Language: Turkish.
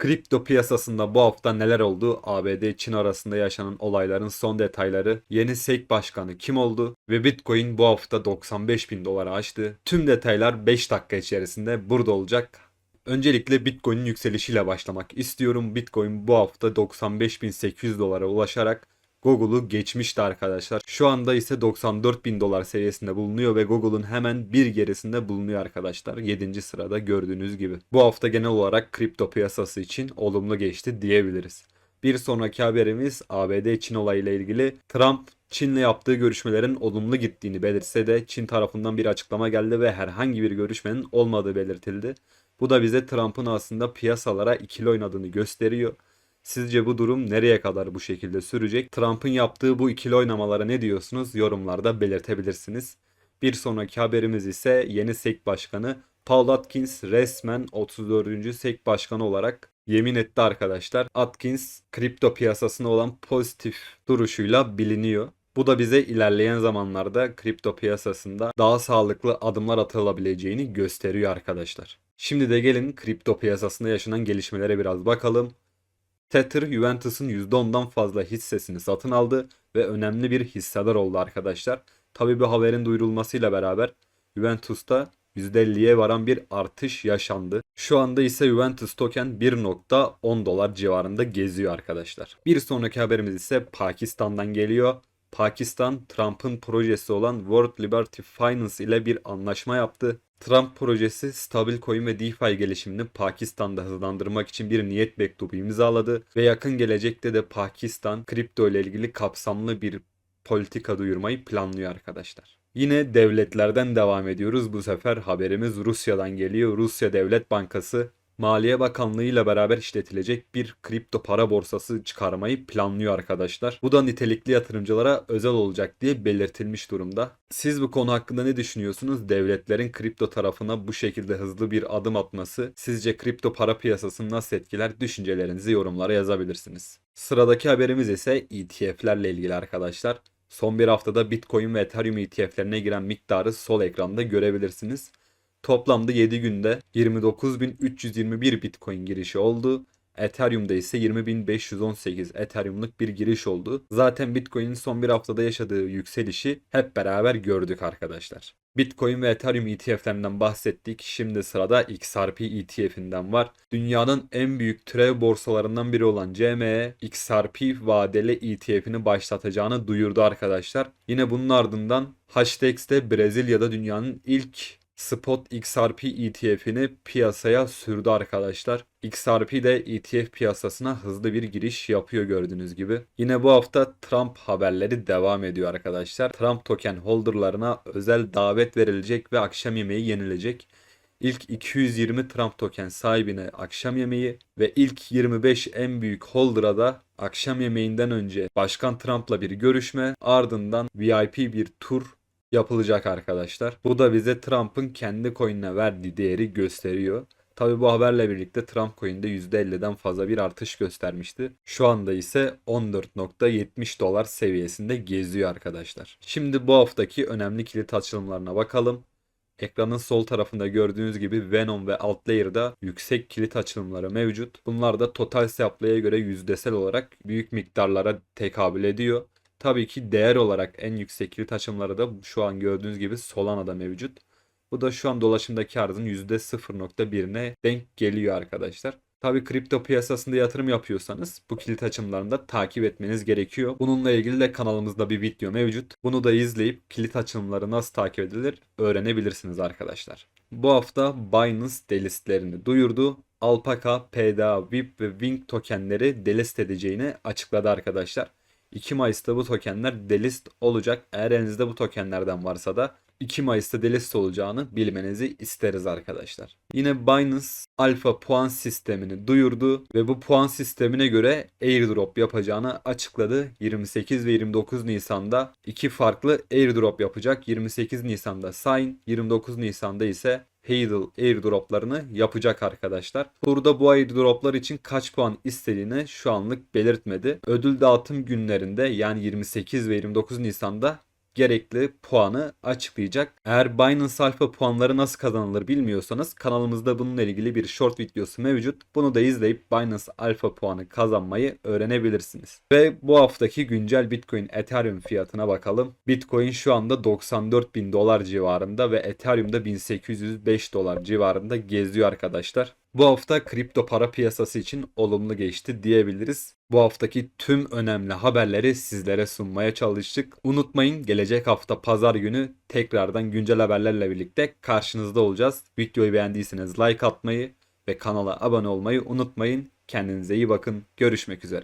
Kripto piyasasında bu hafta neler oldu? ABD Çin arasında yaşanan olayların son detayları, yeni SEC başkanı kim oldu ve Bitcoin bu hafta 95 bin dolara aştı. Tüm detaylar 5 dakika içerisinde burada olacak. Öncelikle Bitcoin'in yükselişiyle başlamak istiyorum. Bitcoin bu hafta 95.800 dolara ulaşarak Google'u geçmişti arkadaşlar. Şu anda ise 94 bin dolar seviyesinde bulunuyor ve Google'un hemen bir gerisinde bulunuyor arkadaşlar. 7. sırada gördüğünüz gibi. Bu hafta genel olarak kripto piyasası için olumlu geçti diyebiliriz. Bir sonraki haberimiz ABD-Çin olayıyla ilgili. Trump Çin'le yaptığı görüşmelerin olumlu gittiğini belirtse de Çin tarafından bir açıklama geldi ve herhangi bir görüşmenin olmadığı belirtildi. Bu da bize Trump'ın aslında piyasalara ikili oynadığını gösteriyor. Sizce bu durum nereye kadar bu şekilde sürecek? Trump'ın yaptığı bu ikili oynamalara ne diyorsunuz? Yorumlarda belirtebilirsiniz. Bir sonraki haberimiz ise yeni SEC Başkanı Paul Atkins resmen 34. SEC Başkanı olarak yemin etti arkadaşlar. Atkins kripto piyasasına olan pozitif duruşuyla biliniyor. Bu da bize ilerleyen zamanlarda kripto piyasasında daha sağlıklı adımlar atılabileceğini gösteriyor arkadaşlar. Şimdi de gelin kripto piyasasında yaşanan gelişmelere biraz bakalım. Tether Juventus'un %10'dan fazla hissesini satın aldı ve önemli bir hissedar oldu arkadaşlar. Tabi bu haberin duyurulmasıyla beraber Juventus'ta %50'ye varan bir artış yaşandı. Şu anda ise Juventus token 1.10 dolar civarında geziyor arkadaşlar. Bir sonraki haberimiz ise Pakistan'dan geliyor. Pakistan Trump'ın projesi olan World Liberty Finance ile bir anlaşma yaptı. Trump projesi stabil coin ve DeFi gelişimini Pakistan'da hızlandırmak için bir niyet mektubu imzaladı ve yakın gelecekte de Pakistan kripto ile ilgili kapsamlı bir politika duyurmayı planlıyor arkadaşlar. Yine devletlerden devam ediyoruz. Bu sefer haberimiz Rusya'dan geliyor. Rusya Devlet Bankası Maliye Bakanlığı ile beraber işletilecek bir kripto para borsası çıkarmayı planlıyor arkadaşlar. Bu da nitelikli yatırımcılara özel olacak diye belirtilmiş durumda. Siz bu konu hakkında ne düşünüyorsunuz? Devletlerin kripto tarafına bu şekilde hızlı bir adım atması sizce kripto para piyasasını nasıl etkiler? Düşüncelerinizi yorumlara yazabilirsiniz. Sıradaki haberimiz ise ETF'lerle ilgili arkadaşlar. Son bir haftada Bitcoin ve Ethereum ETF'lerine giren miktarı sol ekranda görebilirsiniz. Toplamda 7 günde 29.321 Bitcoin girişi oldu. Ethereum'da ise 20.518 Ethereum'luk bir giriş oldu. Zaten Bitcoin'in son bir haftada yaşadığı yükselişi hep beraber gördük arkadaşlar. Bitcoin ve Ethereum ETF'lerinden bahsettik. Şimdi sırada XRP ETF'inden var. Dünyanın en büyük türev borsalarından biri olan CME XRP vadeli ETF'ini başlatacağını duyurdu arkadaşlar. Yine bunun ardından Hashtag'de Brezilya'da dünyanın ilk Spot XRP ETF'ini piyasaya sürdü arkadaşlar. XRP de ETF piyasasına hızlı bir giriş yapıyor gördüğünüz gibi. Yine bu hafta Trump haberleri devam ediyor arkadaşlar. Trump token holderlarına özel davet verilecek ve akşam yemeği yenilecek. İlk 220 Trump token sahibine akşam yemeği ve ilk 25 en büyük holder'a da akşam yemeğinden önce Başkan Trump'la bir görüşme ardından VIP bir tur yapılacak arkadaşlar. Bu da bize Trump'ın kendi coin'ine verdiği değeri gösteriyor. Tabi bu haberle birlikte Trump coin'de %50'den fazla bir artış göstermişti. Şu anda ise 14.70 dolar seviyesinde geziyor arkadaşlar. Şimdi bu haftaki önemli kilit açılımlarına bakalım. Ekranın sol tarafında gördüğünüz gibi Venom ve Altlayer'da yüksek kilit açılımları mevcut. Bunlar da total supply'e göre yüzdesel olarak büyük miktarlara tekabül ediyor. Tabii ki değer olarak en yüksek kilit açımları da şu an gördüğünüz gibi Solana'da mevcut. Bu da şu an dolaşımdaki arzın %0.1'ine denk geliyor arkadaşlar. Tabii kripto piyasasında yatırım yapıyorsanız bu kilit açımlarını da takip etmeniz gerekiyor. Bununla ilgili de kanalımızda bir video mevcut. Bunu da izleyip kilit açılımları nasıl takip edilir öğrenebilirsiniz arkadaşlar. Bu hafta Binance delistlerini duyurdu. Alpaca, PDA, VIP ve Wing tokenleri delist edeceğini açıkladı arkadaşlar. 2 Mayıs'ta bu tokenler delist olacak. Eğer elinizde bu tokenlerden varsa da 2 Mayıs'ta delist olacağını bilmenizi isteriz arkadaşlar. Yine Binance alfa puan sistemini duyurdu ve bu puan sistemine göre airdrop yapacağını açıkladı. 28 ve 29 Nisan'da iki farklı airdrop yapacak. 28 Nisan'da Sign, 29 Nisan'da ise Hadle airdroplarını yapacak arkadaşlar. Burada bu airdroplar için kaç puan istediğini şu anlık belirtmedi. Ödül dağıtım günlerinde yani 28 ve 29 Nisan'da gerekli puanı açıklayacak. Eğer Binance Alpha puanları nasıl kazanılır bilmiyorsanız kanalımızda bununla ilgili bir short videosu mevcut. Bunu da izleyip Binance Alpha puanı kazanmayı öğrenebilirsiniz. Ve bu haftaki güncel Bitcoin Ethereum fiyatına bakalım. Bitcoin şu anda 94 bin dolar civarında ve Ethereum'da 1805 dolar civarında geziyor arkadaşlar. Bu hafta kripto para piyasası için olumlu geçti diyebiliriz. Bu haftaki tüm önemli haberleri sizlere sunmaya çalıştık. Unutmayın gelecek hafta pazar günü tekrardan güncel haberlerle birlikte karşınızda olacağız. Videoyu beğendiyseniz like atmayı ve kanala abone olmayı unutmayın. Kendinize iyi bakın. Görüşmek üzere.